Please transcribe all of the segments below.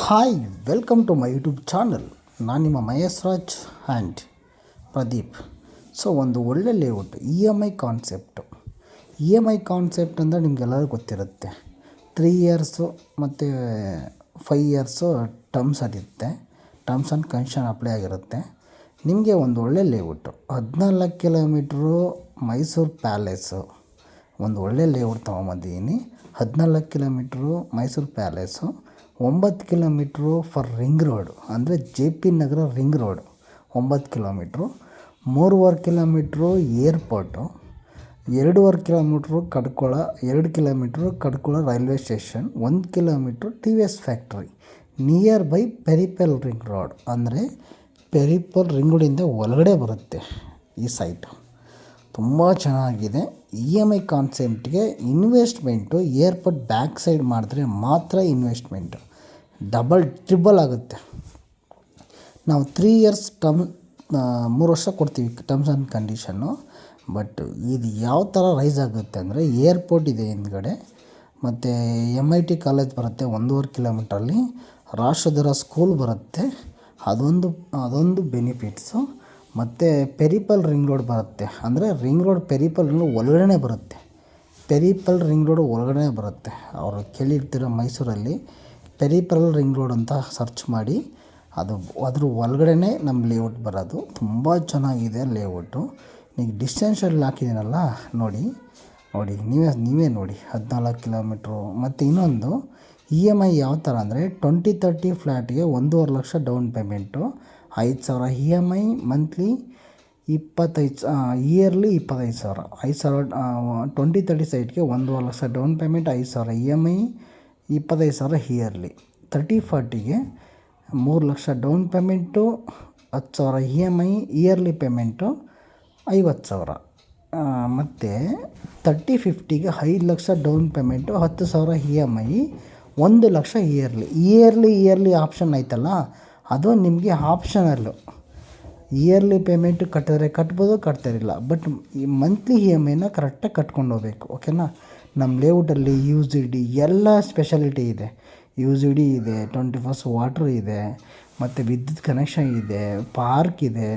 Hi welcome to my YouTube channel ನಾನು ನಿಮ್ಮ Mahesh Raj and Pradeep. So ಒಂದು ಒಳ್ಳೆ layout E M I concept E M I concept ಅಂದರೆ ನಿಮಗೆಲ್ಲರಿಗೂ ಗೊತ್ತಿರುತ್ತೆ. ತ್ರೀ ಇಯರ್ಸು ಮತ್ತು ಫೈವ್ ಇಯರ್ಸು ಟರ್ಮ್ಸ್ ಅದಿರುತ್ತೆ ಟರ್ಮ್ಸ್ ಆ್ಯಂಡ್ ಕಂಡೀಷನ್ ಅಪ್ಲೈ ಆಗಿರುತ್ತೆ. ನಿಮಗೆ ಒಂದು ಒಳ್ಳೆ ಲೇಔಟು ಹದಿನಾಲ್ಕು ಕಿಲೋಮೀಟ್ರು ಮೈಸೂರು ಪ್ಯಾಲೇಸು ಒಂದು ಒಳ್ಳೆ ಲೇಔಟ್ ತೊಗೊಂಬಂದಿದ್ದೀನಿ ಹದಿನಾಲ್ಕು ಕಿಲೋಮೀಟ್ರು ಮೈಸೂರು ಪ್ಯಾಲೇಸು ಒಂಬತ್ತು ಕಿಲೋಮೀಟ್ರು ಫಾರ್ ರಿಂಗ್ ರೋಡು, ಅಂದರೆ J P Nagar ring road. ಒಂಬತ್ತು ಕಿಲೋಮೀಟ್ರು. ಮೂರುವರೆ ಕಿಲೋಮೀಟ್ರು ಏರ್ಪೋರ್ಟು. ಎರಡೂವರೆ ಕಿಲೋಮೀಟ್ರು ಕಡ್ಕೊಳ, ಎರಡು ಕಿಲೋಮೀಟ್ರು ಕಡ್ಕೊಳ ರೈಲ್ವೆ ಸ್ಟೇಷನ್, ಒಂದು kilometre T V S factory. Nearby peripheral ring road, ಅಂದರೆ ಪೆರಿಪಲ್ ರಿಂಗ್ ಒಳಗಡೆ ಬರುತ್ತೆ ಈ ಸೈಟು. ತುಂಬ ಚೆನ್ನಾಗಿದೆ. ಇ ಎಂ ಐ ಕಾನ್ಸೆಪ್ಟ್ಗೆ ಇನ್ವೆಸ್ಟ್ಮೆಂಟು ಏರ್ಪೋರ್ಟ್ ಬ್ಯಾಕ್ ಸೈಡ್ ಮಾಡಿದ್ರೆ ಮಾತ್ರ ಇನ್ವೆಸ್ಟ್ಮೆಂಟು. ಡಬಲ್, ಟ್ರಿಬಲ್ ಆಗುತ್ತೆ. ನಾವು ತ್ರೀ ಇಯರ್ಸ್ ಟರ್ಮ್ ಮೂರು ವರ್ಷ ಕೊಡ್ತೀವಿ ಟರ್ಮ್ಸ್ ಆ್ಯಂಡ್ ಕಂಡೀಷನ್ನು ಬಟ್ ಇದು ಯಾವ ಥರ ರೈಸ್ ಆಗುತ್ತೆ ಅಂದರೆ ಏರ್ಪೋರ್ಟ್ ಇದೆ ಹಿಂದ್ಗಡೆ. ಮತ್ತು ಎಂ ಐ ಟಿ ಕಾಲೇಜ್ ಬರುತ್ತೆ ಒಂದೂವರೆ ಕಿಲೋಮೀಟ್ರಲ್ಲಿ ರಾಷ್ಟ್ರದರ ಸ್ಕೂಲ್ ಬರುತ್ತೆ. ಅದೊಂದು ಅದೊಂದು ಬೆನಿಫಿಟ್ಸು ಮತ್ತು ಪೆರಿಪಲ್ ರಿಂಗ್ ರೋಡ್ ಬರುತ್ತೆ. ಅಂದರೆ ರಿಂಗ್ ರೋಡ್ ಪೆರಿಪಲ್ ರಿಂಗ್ ಒಳಗಡೆ ಬರುತ್ತೆ. ಪೆರಿಪಲ್ ರಿಂಗ್ ರೋಡ್ ಒಳಗಡೆ ಬರುತ್ತೆ. ಅವರು ಕೇಳಿರ್ತಿರೋ ಮೈಸೂರಲ್ಲಿ. ಪೆರಿಪಲ್ ರಿಂಗ್ ರೋಡ್ ಅಂತ ಸರ್ಚ್ ಮಾಡಿ, ಅದು ಅದ್ರ ಒಳಗಡೆನೇ ನಮ್ಮ ಲೇಔಟ್ ಬರೋದು. ತುಂಬ ಚೆನ್ನಾಗಿದೆ ಲೇಔಟು ಈಗ ಡಿಸ್ಟೆನ್ಸಲ್ಲಿ ಹಾಕಿದ್ದೀನಲ್ಲ ನೋಡಿ ನೋಡಿ, ನೀವೇ ನೀವೇ ನೋಡಿ. ಹದಿನಾಲ್ಕು ಕಿಲೋಮೀಟ್ರು ಮತ್ತು ಇನ್ನೊಂದು ಇ ಎಂ ಐ ಯಾವ ಥರ ಅಂದರೆ ಟ್ವೆಂಟಿ ತರ್ಟಿ ಫ್ಲ್ಯಾಟ್ಗೆ ಒಂದೂವರೆ ಲಕ್ಷ ಡೌನ್ ಪೇಮೆಂಟು ಐದು ಸಾವಿರ ಇ ಎಂ ಐ ಮಂತ್ಲಿ ಇಪ್ಪತ್ತೈದು ಇಯರ್ಲಿ ಇಪ್ಪತ್ತೈದು ಸಾವಿರ. ಐದು ಸಾವಿರ ಟ್ವೆಂಟಿ ತರ್ಟಿ ಸೈಟ್ಗೆ ಒಂದೂವರೆ ಲಕ್ಷ ಡೌನ್ ಪೇಮೆಂಟ್ ಐದು ಸಾವಿರ ಇ ಎಂ ಐ ಇಪ್ಪತ್ತೈದು ಸಾವಿರ ಇಯರ್ಲಿ ತರ್ಟಿ ಫಾರ್ಟಿಗೆ ಮೂರು ಲಕ್ಷ ಡೌನ್ ಪೇಮೆಂಟು ಹತ್ತು ಸಾವಿರ E M I yearly payment ಐವತ್ತು ಸಾವಿರ. ಮತ್ತು ತರ್ಟಿ ಫಿಫ್ಟಿಗೆ ಐದು ಲಕ್ಷ ಡೌನ್ ಪೇಮೆಂಟು ಹತ್ತು ಸಾವಿರ ಇ ಎಂ ಐ ಒಂದು lakh yearly yearly yearly option ಐತಲ್ಲ, ಅದು ನಿಮಗೆ ಆಪ್ಷನಲ್ಲು ಇಯರ್ಲಿ ಪೇಮೆಂಟು ಕಟ್ಟಿದ್ರೆ ಕಟ್ಬೋದು ಕಟ್ತಿರಲಿಲ್ಲ ಬಟ್ ಈ ಮಂತ್ಲಿ ಇ ಎಂ ಐನ ಕರೆಕ್ಟಾಗಿ ಕಟ್ಕೊಂಡು ಹೋಗ್ಬೇಕು ಓಕೆನಾ ನಮ್ಮ ಲೇಔಟಲ್ಲಿ ಯು ಜಿ ಡಿ ಎಲ್ಲ ಸ್ಪೆಷಾಲಿಟಿ ಇದೆ. ಯು ಜಿ ಡಿ ಇದೆ ಟ್ವೆಂಟಿ ಫಸ್ಟ್ ವಾಟ್ರ್ ಇದೆ, ಮತ್ತು ವಿದ್ಯುತ್ ಕನೆಕ್ಷನ್ ಇದೆ ಪಾರ್ಕ್ ಇದೆ,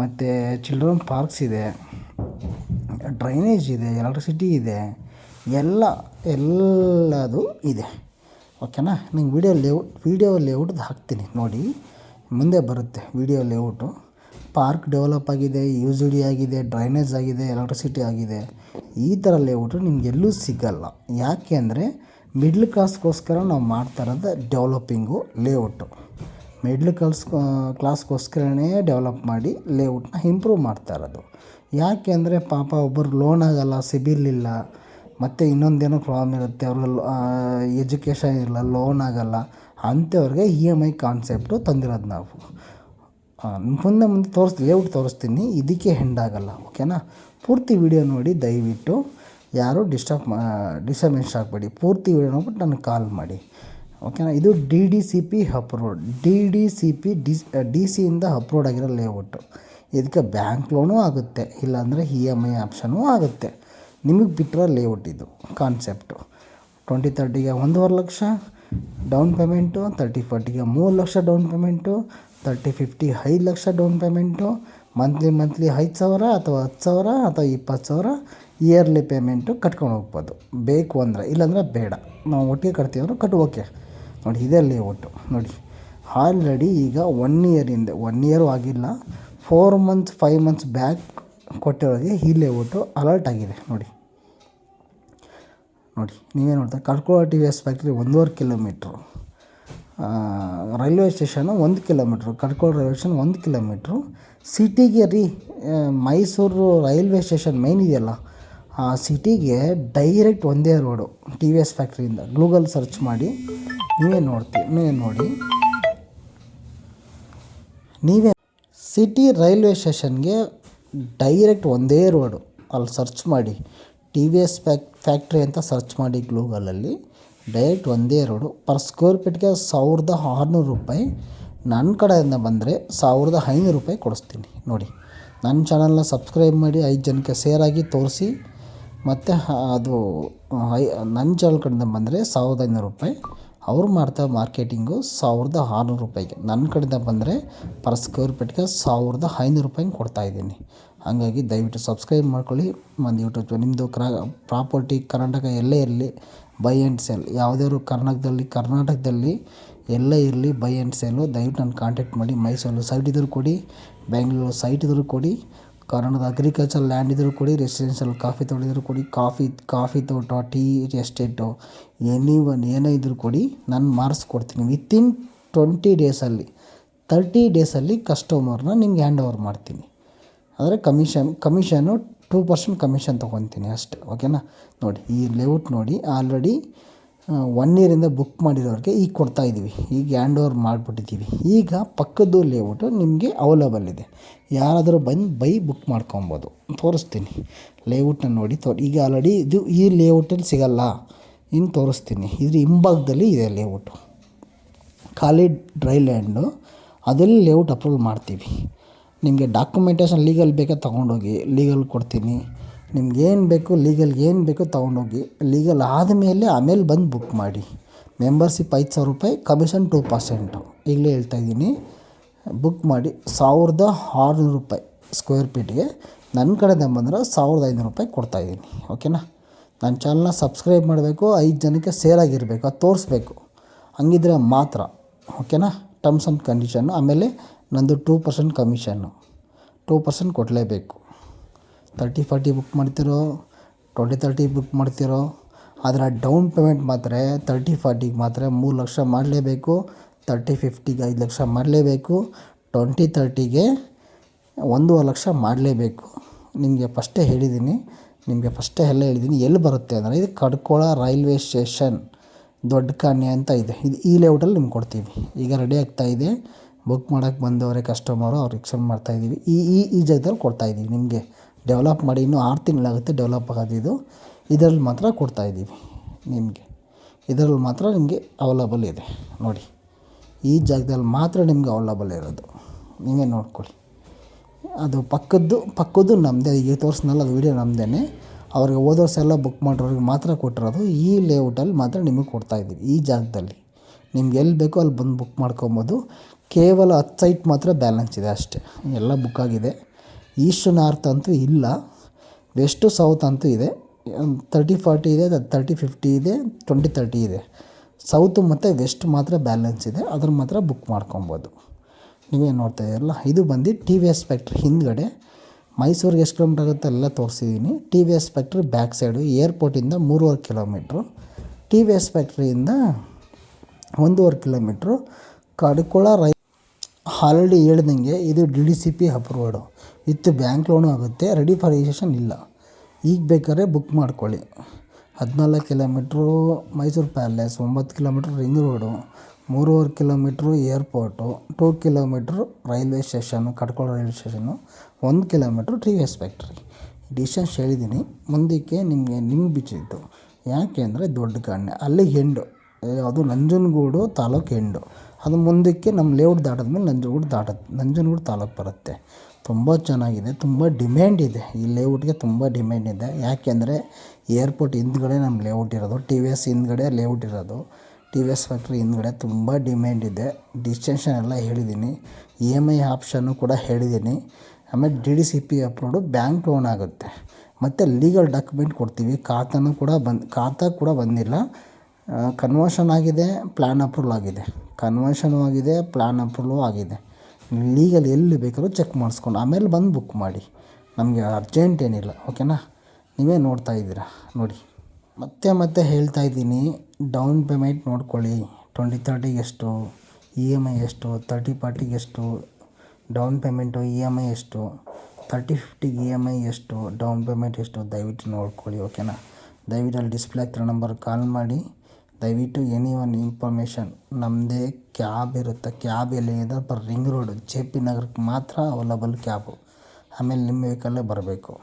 ಮತ್ತು ಚಿಲ್ಡ್ರನ್ ಪಾರ್ಕ್ಸ್ ಇದೆ ಡ್ರೈನೇಜ್ ಇದೆ ಎಲೆಕ್ಟ್ರಿಸಿಟಿ ಇದೆ, ಎಲ್ಲ, ಎಲ್ಲದು ಇದೆ. ಓಕೆನಾ ನಿಂಗೆ ವೀಡಿಯೋ ಲೇಔಟ್ ವೀಡಿಯೋ ಲೇಔಟ್ದು ಹಾಕ್ತೀನಿ. ನೋಡಿ, ಮುಂದೆ ಬರುತ್ತೆ ವೀಡಿಯೋ ಲೇಔಟು ಪಾರ್ಕ್ ಡೆವಲಪ್ ಆಗಿದೆ ಯು ಜಿ ಡಿ ಆಗಿದೆ, ಡ್ರೈನೇಜ್ ಆಗಿದೆ, ಎಲೆಕ್ಟ್ರಿಸಿಟಿ ಆಗಿದೆ. ಈ ಥರ ಲೇಔಟು ನಿಮ್ಗೆ ಎಲ್ಲೂ ಸಿಗಲ್ಲ. ಯಾಕೆ ಅಂದರೆ ಮಿಡ್ಲ್ ಕ್ಲಾಸ್ಗೋಸ್ಕರ ನಾವು ಮಾಡ್ತಾ ಇರೋದು ಡೆವಲಪಿಂಗು ಲೇಔಟು. ಮಿಡ್ಲ್ ಕ್ಲಾಸ್ ಕ್ಲಾಸ್ಗೋಸ್ಕರನೇ ಡೆವಲಪ್ ಮಾಡಿ ಲೇಔಟ್ನ ಇಂಪ್ರೂವ್ ಮಾಡ್ತಾ ಇರೋದು. ಯಾಕೆ ಅಂದರೆ ಪಾಪ ಒಬ್ಬರು ಲೋನ್ ಆಗೋಲ್ಲ, ಸಿಬಿಲ್ ಇಲ್ಲ, ಮತ್ತು ಇನ್ನೊಂದೇನೋ ಪ್ರಾಬ್ಲಮ್ ಇರುತ್ತೆ ಅವ್ರಿಗೆ ಎಜುಕೇಷನ್ ಇಲ್ಲ, ಲೋನ್ ಆಗೋಲ್ಲ, ಅಂಥವ್ರಿಗೆ ಇ ಎಂ ಐ ಕಾನ್ಸೆಪ್ಟು ತಂದಿರೋದು ನಾವು. ಮುಂದೆ ಮುಂದೆ ತೋರಿಸ್ತೀನಿ ಲೇಔಟ್ ತೋರಿಸ್ತೀನಿ. ಇದಕ್ಕೆ ಹೆಂಡಾಗಲ್ಲ ಓಕೆನಾ ಪೂರ್ತಿ ವಿಡಿಯೋ ನೋಡಿ, ದಯವಿಟ್ಟು. ಯಾರೂ ಡಿಸ್ಟರ್ಬ್ ಮಾ ಡಿಸ್ಟರ್ಬೆನ್ಸ್ ಆಗಬೇಡಿ ಪೂರ್ತಿ ವಿಡಿಯೋ ನೋಡ್ಬಿಟ್ಟು ನನಗೆ ಕಾಲ್ ಮಾಡಿ. ಓಕೆನಾ ಇದು D D C P approved D D C P D D ಸಿಯಿಂದ approved ಆಗಿರೋ ಲೇಔಟು ಇದಕ್ಕೆ ಬ್ಯಾಂಕ್ ಲೋನೂ ಆಗುತ್ತೆ. ಇಲ್ಲಾಂದರೆ ಇ ಎಂ ಐ ಆಪ್ಷನೂ ಆಗುತ್ತೆ. ನಿಮಗೆ ಬಿಟ್ಟಿರೋ ಲೇಔಟ್ ಇದು ಕಾನ್ಸೆಪ್ಟು ಟ್ವೆಂಟಿ ತರ್ಟಿಗೆ ಒಂದೂವರೆ ಲಕ್ಷ ಡೌನ್ ಪೇಮೆಂಟು ತರ್ಟಿ ಫಾರ್ಟಿಗೆ ಮೂರು lakh down payment thirty fifty ಐದು lakh down payment monthly monthly ಐದು ಸಾವಿರ ಅಥವಾ ಹತ್ತು ಸಾವಿರ ಅಥವಾ ಇಪ್ಪತ್ತು ಸಾವಿರ ಇಯರ್ಲಿ ಪೇಮೆಂಟು ಕಟ್ಕೊಂಡು ಹೋಗ್ಬೋದು. ಬೇಕು ಅಂದರೆ, ಇಲ್ಲಾಂದರೆ ಬೇಡ. ನಾವು ಒಟ್ಟಿಗೆ ಕಟ್ತೀವಿ ಕಟ್ ಓಕೆ ನೋಡಿ ಇದೇ ಲೇಔಟು ನೋಡಿ ಆಲ್ರೆಡಿ ಈಗ ಒನ್ ಹಿಂದೆ ಒನ್ ಇಯರು ಆಗಿಲ್ಲ. Four months five months back ಕೊಟ್ಟಿರೋರಿಗೆ ಈ ಲೇಔಟು ಅಲರ್ಟ್ ಆಗಿದೆ. ನೋಡಿ ನೋಡಿ ನೀವೇ ನೋಡ್ತಾರೆ ಕಳ್ಕೊಳ್ಳೋ ಟಿ ವಿ ಎಸ್ ಫ್ಯಾಕ್ಟ್ರಿ ಒಂದೂವರೆ ಕಿಲೋಮೀಟ್ರು ರೈಲ್ವೆ ಸ್ಟೇಷನು ಒಂದು ಕಿಲೋಮೀಟ್ರು, ಕಡ್ಕೋಳ ರೈಲ್ವೆ ಸ್ಟೇಷನ್ ಒಂದು ಕಿಲೋಮೀಟ್ರು. ಸಿಟಿಗೆ ರೀ ಮೈಸೂರು ರೈಲ್ವೆ ಸ್ಟೇಷನ್ ಮೈನ್ ಇದೆಯಲ್ಲ, ಆ ಸಿಟಿಗೆ ಡೈರೆಕ್ಟ್ ಒಂದೇ ರೋಡು ಟಿ ವಿ ಎಸ್ ಫ್ಯಾಕ್ಟ್ರಿಯಿಂದ ಗೂಗಲ್ ಸರ್ಚ್ ಮಾಡಿ, ನೀವೇ ನೋಡ್ತೀವಿ ನೀವೇ ನೋಡಿ. ನೀವೇ ಸಿಟಿ ರೈಲ್ವೆ ಸ್ಟೇಷನ್ಗೆ ಡೈರೆಕ್ಟ್ ಒಂದೇ ರೋಡು ಅಲ್ಲಿ ಸರ್ಚ್ ಮಾಡಿ ಟಿ ವಿ ಎಸ್ ಫ್ಯಾಕ್ ಫ್ಯಾಕ್ಟ್ರಿ ಅಂತ ಸರ್ಚ್ ಮಾಡಿ ಗೂಗಲಲ್ಲಿ ಡೈರೆಕ್ಟ್ ಒಂದೇ ರೋಡು ಪರ್ ಸ್ಕ್ವೇರ್ ಫೀಟ್ಗೆ ಸಾವಿರದ ಆರುನೂರು ರೂಪಾಯಿ. ನನ್ನ ಕಡೆಯಿಂದ ಬಂದರೆ ಸಾವಿರದ ಐನೂರು ರೂಪಾಯಿ ಕೊಡಿಸ್ತೀನಿ. ನೋಡಿ ನನ್ನ ಚಾನಲ್ನ ಸಬ್ಸ್ಕ್ರೈಬ್ ಮಾಡಿ ಐದು ಜನಕ್ಕೆ ಸೇರಾಗಿ ತೋರಿಸಿ. ಮತ್ತು ಅದು, ಐ ನನ್ನ ಚಾನಲ್ ಕಡೆಯಿಂದ ಬಂದರೆ ಸಾವಿರದ ಐನೂರು ರೂಪಾಯಿ. ಅವ್ರು ಮಾಡ್ತಾ ಮಾರ್ಕೆಟಿಂಗು ಸಾವಿರದ ಆರುನೂರು ರೂಪಾಯಿಗೆ. ನನ್ನ ಕಡೆಯಿಂದ ಬಂದರೆ ಪರ್ ಸ್ಕ್ವೇರ್ ಫೀಟ್ಗೆ ಸಾವಿರದ ಐನೂರು ರೂಪಾಯಿಗೆ ಕೊಡ್ತಾಯಿದ್ದೀನಿ ಹಾಗಾಗಿ ದಯವಿಟ್ಟು ಸಬ್ಸ್ಕ್ರೈಬ್ ಮಾಡ್ಕೊಳ್ಳಿ. ಒಂದು ಯೂಟ್ಯೂಬ್ ನಿಮ್ಮದು ಕ್ರ, ಪ್ರಾಪರ್ಟಿ ಕರ್ನಾಟಕ ಎಲ್ಲೇ ಇರಲಿ ಬೈ ಆ್ಯಂಡ್ ಸೆಲ್ ಯಾವುದಾದ್ರು ಕರ್ನಾಟಕದಲ್ಲಿ ಕರ್ನಾಟಕದಲ್ಲಿ ಎಲ್ಲೇ ಇರಲಿ ಬೈ ಆ್ಯಂಡ್ ಸೆಲ್ಲು ದಯವಿಟ್ಟು ನನ್ನ ಕಾಂಟ್ಯಾಕ್ಟ್ ಮಾಡಿ. ಮೈಸೂರು ಸೈಟ್ ಇದ್ದರೂ ಕೊಡಿ, ಬೆಂಗಳೂರು ಸೈಟ್ ಇದ್ದರೂ ಕೊಡಿ ಕನ್ನಡದ ಅಗ್ರಿಕಲ್ಚರ್ ಲ್ಯಾಂಡ್ ಇದ್ದರೂ ಕೊಡಿ ರೆಸಿಡೆನ್ಷಿಯಲ್ ಕಾಫಿ ತೋಟ ಕೊಡಿ ಕಾಫಿ ಕಾಫಿ ತೋಟ ಟೀ ಎಸ್ಟೇಟು ಎನಿ ಒನ್ ಏನೇ ಇದ್ದರೂ ಕೊಡಿ, ನಾನು ಮಾರಿಸ್ಕೊಡ್ತೀನಿ ವಿತಿನ್ ಟ್ವೆಂಟಿ ಡೇಸಲ್ಲಿ ತರ್ಟಿ ಡೇಸಲ್ಲಿ ಕಸ್ಟಮರ್ನ ನಿಮ್ಗೆ ಹ್ಯಾಂಡ್ ಓವರ್ ಮಾಡ್ತೀನಿ. ಆದರೆ commission, commission two percent commission ತೊಗೊತೀನಿ ಅಷ್ಟೆ, ಓಕೆನಾ? ನೋಡಿ, ಈ ಲೇಔಟ್ ನೋಡಿ ಆಲ್ರೆಡಿ ಒನ್ ಇಯರಿಂದ ಬುಕ್ ಮಾಡಿರೋರಿಗೆ ಈಗ ಕೊಡ್ತಾಯಿದ್ದೀವಿ ಈಗ ಹ್ಯಾಂಡ್ ಓವರ್ ಮಾಡಿಬಿಟ್ಟಿದ್ದೀವಿ ಈಗ ಪಕ್ಕದ್ದು ಲೇಔಟು ನಿಮಗೆ ಅವೈಲೇಬಲ್ ಇದೆ. ಯಾರಾದರೂ ಬಂದು ಬೈ ಬುಕ್ ಮಾಡ್ಕೊಬೋದು. ತೋರಿಸ್ತೀನಿ. ಲೇಔಟ್ನ ನೋಡಿ, ತೋ, ಈಗ ಆಲ್ರೆಡಿ ಇದು ಈ ಲೇಔಟಲ್ಲಿ ಸಿಗಲ್ಲ. ಇನ್ನು ತೋರಿಸ್ತೀನಿ. ಇದ್ರ ಹಿಂಭಾಗದಲ್ಲಿ ಇದೆ ಲೇಔಟು ಖಾಲಿ ಡ್ರೈ ಲ್ಯಾಂಡು ಅದರಲ್ಲಿ ಲೇಔಟ್ ಅಪ್ರೂವ್ ಮಾಡ್ತೀವಿ. ನಿಮಗೆ ಡಾಕ್ಯುಮೆಂಟೇಷನ್ ಲೀಗಲ್ ಬೇಕಾ ತೊಗೊಂಡೋಗಿ ಲೀಗಲ್ ಕೊಡ್ತೀನಿ. ನಿಮ್ಗೆ ಏನು ಬೇಕು ಲೀಗಲ್ಗೆ ಏನು ಬೇಕೋ ತೊಗೊಂಡೋಗಿ ಲೀಗಲ್ ಆದಮೇಲೆ ಆಮೇಲೆ ಬಂದು ಬುಕ್ ಮಾಡಿ. ಮೆಂಬರ್ಶಿಪ್ ಐದು ಸಾವಿರ ರೂಪಾಯಿ ಕಮಿಷನ್ ಟೂ ಪರ್ಸೆಂಟು ಈಗಲೇ ಹೇಳ್ತಾಯಿದ್ದೀನಿ ಬುಕ್ ಮಾಡಿ, ಸಾವಿರದ ಆರುನೂರು ರೂಪಾಯಿ ಸ್ಕ್ವೇರ್ ಫೀಟ್ಗೆ ನನ್ನ ಕಡೆಯಿಂದ ಬಂದರೆ ಸಾವಿರದ ಐನೂರು ರೂಪಾಯಿ ಕೊಡ್ತಾಯಿದ್ದೀನಿ ಓಕೆನಾ ನನ್ನ ಚಾನಲ್ನ ಸಬ್ಸ್ಕ್ರೈಬ್ ಮಾಡಬೇಕು, ಐದು ಜನಕ್ಕೆ ಸೇಲ್ ಆಗಿರಬೇಕು, ಅದು ತೋರಿಸ್ಬೇಕು. ಹಂಗಿದ್ರೆ ಮಾತ್ರ. ಓಕೆನಾ ಟರ್ಮ್ಸ್ ಆ್ಯಂಡ್ ಕಂಡೀಷನ್ನು ಆಮೇಲೆ ನಂದು two percent commission two percent ಕೊಡಲೇಬೇಕು. ತರ್ಟಿ ಫಾರ್ಟಿ ಬುಕ್ ಮಾಡ್ತಿರೋ ಟ್ವೆಂಟಿ ತರ್ಟಿ ಬುಕ್ ಮಾಡ್ತಿರೋ, ಆದರೆ ಡೌನ್ ಪೇಮೆಂಟ್ ಮಾತ್ರ ತರ್ಟಿ ಫಾರ್ಟಿಗೆ ಮಾತ್ರ ಮೂರು ಲಕ್ಷ ಮಾಡಲೇಬೇಕು. ತರ್ಟಿ ಫಿಫ್ಟಿಗೆ ಐದು ಲಕ್ಷ ಮಾಡಲೇಬೇಕು. ಟ್ವೆಂಟಿ ತರ್ಟಿಗೆ ಒಂದೂವರೆ ಲಕ್ಷ ಮಾಡಲೇಬೇಕು. ನಿಮಗೆ ಫಸ್ಟೇ ಹೇಳಿದ್ದೀನಿ ನಿಮಗೆ ಫಸ್ಟೇ ಎಲ್ಲ ಹೇಳಿದ್ದೀನಿ ಎಲ್ಲಿ ಬರುತ್ತೆ ಅಂದರೆ ಇದು ಕಡ್ಕೊಳ ರೈಲ್ವೆ ಸ್ಟೇಷನ್. ದೊಡ್ಡ ಕಾನ್ಯ ಅಂತ ಇದೆ. ಇದು ಈ ಲೇಔಟಲ್ಲಿ ನಿಮ್ಗೆ ಕೊಡ್ತೀವಿ. ಈಗ ರೆಡಿ ಆಗ್ತಾ ಇದೆ. ಬುಕ್ ಮಾಡೋಕ್ಕೆ ಬಂದವರೇ ಕಸ್ಟಮರು ಅವ್ರಿಗೆ ಮಾಡ್ತಾ ಮಾಡ್ತಾಯಿದ್ದೀವಿ ಈ ಈ ಈ ಜಾಗದಲ್ಲಿ ಕೊಡ್ತಾಯಿದ್ದೀವಿ ನಿಮಗೆ. ಡೆವಲಪ್ ಮಾಡಿ ಇನ್ನೂ ಆರು ತಿಂಗಳಾಗುತ್ತೆ ಡೆವಲಪ್ ಆಗೋದು ಇದು ಇದರಲ್ಲಿ ಮಾತ್ರ ಕೊಡ್ತಾಯಿದ್ದೀವಿ ನಿಮಗೆ. ಇದರಲ್ಲಿ ಮಾತ್ರ ನಿಮಗೆ ಅವೈಲಬಲ್ ಇದೆ. ನೋಡಿ, ಈ ಜಾಗದಲ್ಲಿ ಮಾತ್ರ ನಿಮಗೆ ಅವೈಲಬಲ್ ಇರೋದು. ನೀವೇ ನೋಡ್ಕೊಳ್ಳಿ. ಅದು ಪಕ್ಕದ್ದು ಪಕ್ಕದ್ದು ನಮ್ಮದೇ ಈಗ ತೋರಿಸ್ನಲ್ಲ ಅದು ವೀಡಿಯೋ ನಮ್ಮದೇ ಅವ್ರಿಗೆ ವರ್ಷ ಎಲ್ಲ ಬುಕ್ ಮಾಡಿರೋರಿಗೆ ಮಾತ್ರ ಕೊಟ್ಟಿರೋದು. ಈ ಲೇಔಟಲ್ಲಿ ಮಾತ್ರ ನಿಮಗೆ ಕೊಡ್ತಾಯಿದ್ದೀವಿ ಈ ಜಾಗದಲ್ಲಿ. ನಿಮ್ಗೆ ಎಲ್ಲಿ ಬೇಕೋ ಅಲ್ಲಿ ಬಂದು ಬುಕ್ ಮಾಡ್ಕೊಬೋದು. ಕೇವಲ ಹತ್ತು ಸೈಟ್ ಮಾತ್ರ ಬ್ಯಾಲೆನ್ಸ್ ಇದೆ ಅಷ್ಟೇ. ಎಲ್ಲ ಬುಕ್ ಆಗಿದೆ. ಈಸ್ಟ್ ನಾರ್ತ್ ಅಂತೂ ಇಲ್ಲ. ವೆಸ್ಟು ಸೌತ್ ಅಂತೂ ಇದೆ. ತರ್ಟಿ ಫಾರ್ಟಿ ಇದೆ ತರ್ಟಿ ಫಿಫ್ಟಿ ಇದೆ ಟ್ವೆಂಟಿ ತರ್ಟಿ ಇದೆ. ಸೌತು ಮತ್ತು ವೆಸ್ಟ್ ಮಾತ್ರ ಬ್ಯಾಲೆನ್ಸ್ ಇದೆ. ಅದ್ರ ಮಾತ್ರ ಬುಕ್ ಮಾಡ್ಕೊಬೋದು. ನೀವೇನು ನೋಡ್ತಾ ಇದ್ದೀರಲ್ಲ. ಇದು ಬಂದು ಟಿ ವಿ ಎಸ್ ಫ್ಯಾಕ್ಟ್ರಿ ಹಿಂದ್ಗಡೆ. ಮೈಸೂರಿಗೆ ಎಷ್ಟು ಕಿಲೋಮೀಟ್ರ್ ಆಗುತ್ತೆ ಎಲ್ಲ ತೋರಿಸಿದ್ದೀನಿ. T V S factory back side ಏರ್ಪೋರ್ಟಿಂದ ಮೂರುವರೆ ಕಿಲೋಮೀಟ್ರು. ಟಿ ವಿ ಎಸ್ ಫ್ಯಾಕ್ಟ್ರಿಯಿಂದ ಒಂದೂವರೆ ಕಿಲೋಮೀಟ್ರು. ಕಡ್ಕೊಳ ರೈ ಆಲ್ರೆಡಿ ಹೇಳ್ದಂಗೆ ಇದು D D C P approved with bank loan ಆಗುತ್ತೆ ರೆಡಿ ಫಾರ್ ರಿಜಿಸ್ಟ್ರೇಷನ್ ಇಲ್ಲ. ಈಗ ಬೇಕಾದ್ರೆ ಬುಕ್ ಮಾಡ್ಕೊಳ್ಳಿ. ಹದಿನಾಲ್ಕು ಕಿಲೋಮೀಟ್ರು ಮೈಸೂರು ಪ್ಯಾಲೇಸ್ ಒಂಬತ್ತು ಕಿಲೋಮೀಟ್ರ್ ರಿಂಗ್ ರೋಡು ಮೂರುವರೆ kilometre airport, two kilometre railway station Kadakola railway station, ಒಂದು kilometre T V S factory. Distance ಹೇಳಿದ್ದೀನಿ. ಮುಂದಕ್ಕೆ ನಿಮಗೆ ನಿಮ್ಮ ಬಿಚ್ಚಿತ್ತು ಯಾಕೆ ಅಂದರೆ ದೊಡ್ಡ ಕಾಣೆ ಅಲ್ಲಿ ಎಂಡು ಅದು ನಂಜನಗೂಡು ತಾಲೂಕು ಎಂಡು ಅದು ಮುಂದಕ್ಕೆ ನಮ್ಮ ಲೇಔಟ್ ದಾಟಿದ್ಮೇಲೆ ನಂಜನಗೂಡು ದಾಟುತ್ತೆ ನಂಜನಗೂಡು ತಾಲೂಕು ಬರುತ್ತೆ. ತುಂಬ ಚೆನ್ನಾಗಿದೆ. ತುಂಬ ಡಿಮ್ಯಾಂಡ್ ಇದೆ. ಈ ಲೇಔಟ್ಗೆ ತುಂಬ ಡಿಮ್ಯಾಂಡ್ ಇದೆ. ಯಾಕೆಂದರೆ ಏರ್ಪೋರ್ಟ್ ಹಿಂದ್ಗಡೆ ನಮ್ಮ ಲೇಔಟ್ ಇರೋದು, ಟಿ ವಿ ಎಸ್ ಹಿಂದ್ಗಡೆ ಲೇಔಟ್ ಇರೋದು. ಟಿ ವಿ ಎಸ್ ಫ್ಯಾಕ್ಟ್ರಿ ಹಿಂದ್ಗಡೆ ತುಂಬ ಡಿಮ್ಯಾಂಡ್ ಇದೆ. ಡಿಸ್ಟೆನ್ಷನ್ ಎಲ್ಲ ಹೇಳಿದ್ದೀನಿ ಇ ಎಂ ಐ ಆಪ್ಷನ್ನು ಕೂಡ ಹೇಳಿದ್ದೀನಿ ಆಮೇಲೆ D D C P approved bank loan ಆಗುತ್ತೆ. ಮತ್ತು ಲೀಗಲ್ ಡಾಕ್ಯುಮೆಂಟ್ ಕೊಡ್ತೀವಿ. ಖಾತಾನು ಕೂಡ ಬಂದು, ಖಾತಾ ಕೂಡ ಬಂದಿಲ್ಲ. ಕನ್ವರ್ಷನ್ ಆಗಿದೆ ಪ್ಲ್ಯಾನ್ ಅಪ್ರೂವಲ್ ಆಗಿದೆ. ಕನ್ವರ್ಷನು ಆಗಿದೆ ಪ್ಲ್ಯಾನ್ ಅಪ್ರೂವಲು ಆಗಿದೆ. ಲೀಗಲ್ ಎಲ್ಲಿ ಬೇಕಾದ್ರೂ ಚೆಕ್ ಮಾಡಿಸ್ಕೊಂಡು, ಆಮೇಲೆ ಬಂದು ಬುಕ್ ಮಾಡಿ. ನಮಗೆ ಅರ್ಜೆಂಟ್ ಏನಿಲ್ಲ ಓಕೆನಾ ನೀವೇ ನೋಡ್ತಾ ಇದ್ದೀರಾ, ನೋಡಿ. ಮತ್ತೆ ಮತ್ತೆ ಹೇಳ್ತಾ ಇದ್ದೀನಿ ಡೌನ್ ಪೇಮೆಂಟ್ ನೋಡ್ಕೊಳ್ಳಿ. ಟ್ವೆಂಟಿ ತರ್ಟಿಗೆ ಎಷ್ಟು ಇ ಎಂ ಐ ಎಷ್ಟು ತರ್ಟಿ ಫಾರ್ಟಿಗೆ ಎಷ್ಟು down payment E M I ಎಷ್ಟು ತರ್ಟಿ ಫಿಫ್ಟಿಗೆ ಇ ಎಂ ಐ ಎಷ್ಟು ಡೌನ್ ಪೇಮೆಂಟ್ ಎಷ್ಟು, ದಯವಿಟ್ಟು ನೋಡ್ಕೊಳ್ಳಿ ಓಕೆನಾ ದಯವಿಟ್ಟು ಅಲ್ಲಿ ಡಿಸ್ಪ್ಲೇ ಆಗ್ತಿರೋ ನಂಬರ್ ಕಾಲ್ ಮಾಡಿ. ದಯವಿಟ್ಟು ಎನಿ ಒನ್ ಇನ್ಫಾರ್ಮೇಷನ್ ನಮ್ಮದೇ ಕ್ಯಾಬ್ ಇರುತ್ತೆ ಕ್ಯಾಬ್ ಎಲ್ಲಿ ಇದೆ ಬರ್ ರಿಂಗ್ ರೋಡ್ ಜೆ ಪಿ ನಗರಕ್ಕೆ ಮಾತ್ರ ಅವೈಲಬಲ್ ಕ್ಯಾಬು ಆಮೇಲೆ ನಿಮ್ಮ ವೆಹಿಕಲ್ಲೇ ಬರಬೇಕು.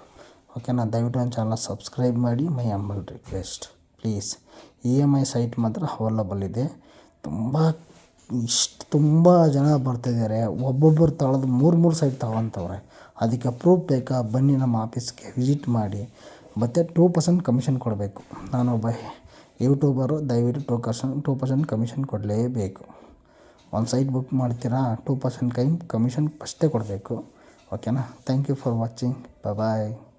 ಓಕೆನಾ? ದಯವಿಟ್ಟು ನನ್ನ ಚಾನಲ್ ಸಬ್ಸ್ಕ್ರೈಬ್ ಮಾಡಿ. My humble request. Please. E M I site ಮಾತ್ರ ಅವೈಲಬಲ್ ಇದೆ. ತುಂಬ ಇಷ್ಟು ತುಂಬ ಜನ ಬರ್ತಿದ್ದಾರೆ. ಒಬ್ಬೊಬ್ಬರು ತಗೊಳ್ಳೋದು ಮೂರು ಮೂರು ಸೈಟ್ ತಗೊಳ್ತವ್ರೆ ಅದಕ್ಕೆ ಪ್ರೂಫ್ ಬೇಕಾ? ಬನ್ನಿ ನಮ್ಮ ಆಫೀಸ್ಗೆ ವಿಸಿಟ್ ಮಾಡಿ. ಮತ್ತು ಟೂ ಪರ್ಸೆಂಟ್ ಕಮಿಷನ್ ಕೊಡಬೇಕು. ನಾನೊಬ್ಬ ಯೂಟ್ಯೂಬರು. ದಯವಿಟ್ಟು two percent two percent commission ಕೊಡಲೇಬೇಕು. ಒಂದು ಸೈಟ್ ಬುಕ್ ಮಾಡ್ತೀರಾ? ಟೂ ಪರ್ಸೆಂಟ್ ಕೈ ಕಮಿಷನ್ ಫಸ್ಟೇ ಕೊಡಬೇಕು. ಓಕೆನಾ? Thank you for watching. Bye